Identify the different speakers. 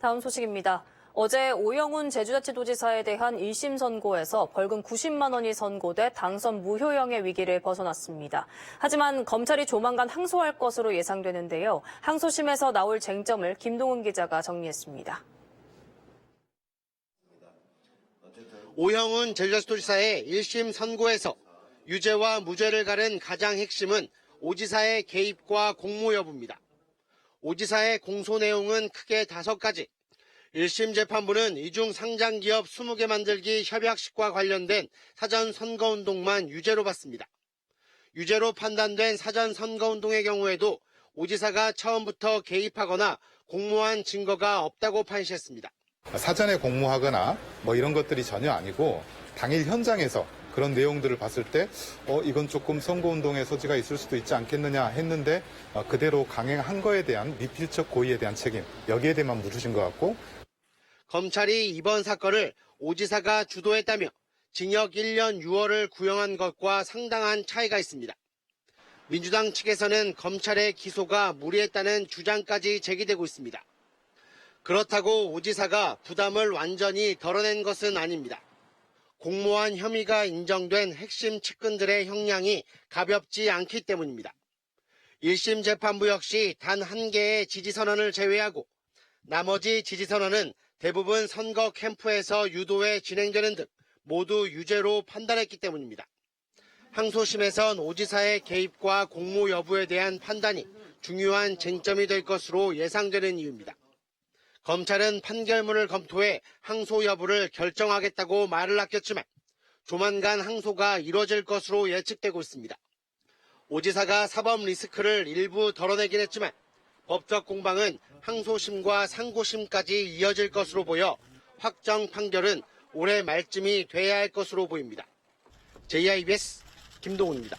Speaker 1: 다음 소식입니다. 어제 오영훈 제주자치도지사에 대한 1심 선고에서 벌금 90만 원이 선고돼 당선 무효형의 위기를 벗어났습니다. 하지만 검찰이 조만간 항소할 것으로 예상되는데요. 항소심에서 나올 쟁점을 김동훈 기자가 정리했습니다.
Speaker 2: 오형훈 제주도지사의 1심 선고에서 유죄와 무죄를 가른 가장 핵심은 오지사의 개입과 공모 여부입니다. 오지사의 공소 내용은 크게 다섯 가지. 1심 재판부는 이중 상장기업 20개 만들기 협약식과 관련된 사전 선거운동만 유죄로 봤습니다. 유죄로 판단된 사전 선거운동의 경우에도 오지사가 처음부터 개입하거나 공모한 증거가 없다고 판시했습니다.
Speaker 3: 사전에 공모하거나 뭐 이런 것들이 전혀 아니고 당일 현장에서 그런 내용들을 봤을 때, 어, 이건 조금 선거운동의 소지가 있을 수도 있지 않겠느냐 했는데, 어, 그대로 강행한 거에 대한 미필적 고의에 대한 책임, 여기에 대해만 물으신 것 같고,
Speaker 2: 검찰이 이번 사건을 오지사가 주도했다며 징역 1년 6월을 구형한 것과 상당한 차이가 있습니다. 민주당 측에서는 검찰의 기소가 무리했다는 주장까지 제기되고 있습니다. 그렇다고 오지사가 부담을 완전히 덜어낸 것은 아닙니다. 공모한 혐의가 인정된 핵심 측근들의 형량이 가볍지 않기 때문입니다. 1심 재판부 역시 단 한 개의 지지선언을 제외하고 나머지 지지선언은 대부분 선거 캠프에서 유도해 진행되는 등 모두 유죄로 판단했기 때문입니다. 항소심에선 오지사의 개입과 공모 여부에 대한 판단이 중요한 쟁점이 될 것으로 예상되는 이유입니다. 검찰은 판결문을 검토해 항소 여부를 결정하겠다고 말을 아꼈지만 조만간 항소가 이뤄질 것으로 예측되고 있습니다. 오 지사가 사법 리스크를 일부 덜어내긴 했지만 법적 공방은 항소심과 상고심까지 이어질 것으로 보여 확정 판결은 올해 말쯤이 돼야 할 것으로 보입니다. JIBS 김동훈입니다.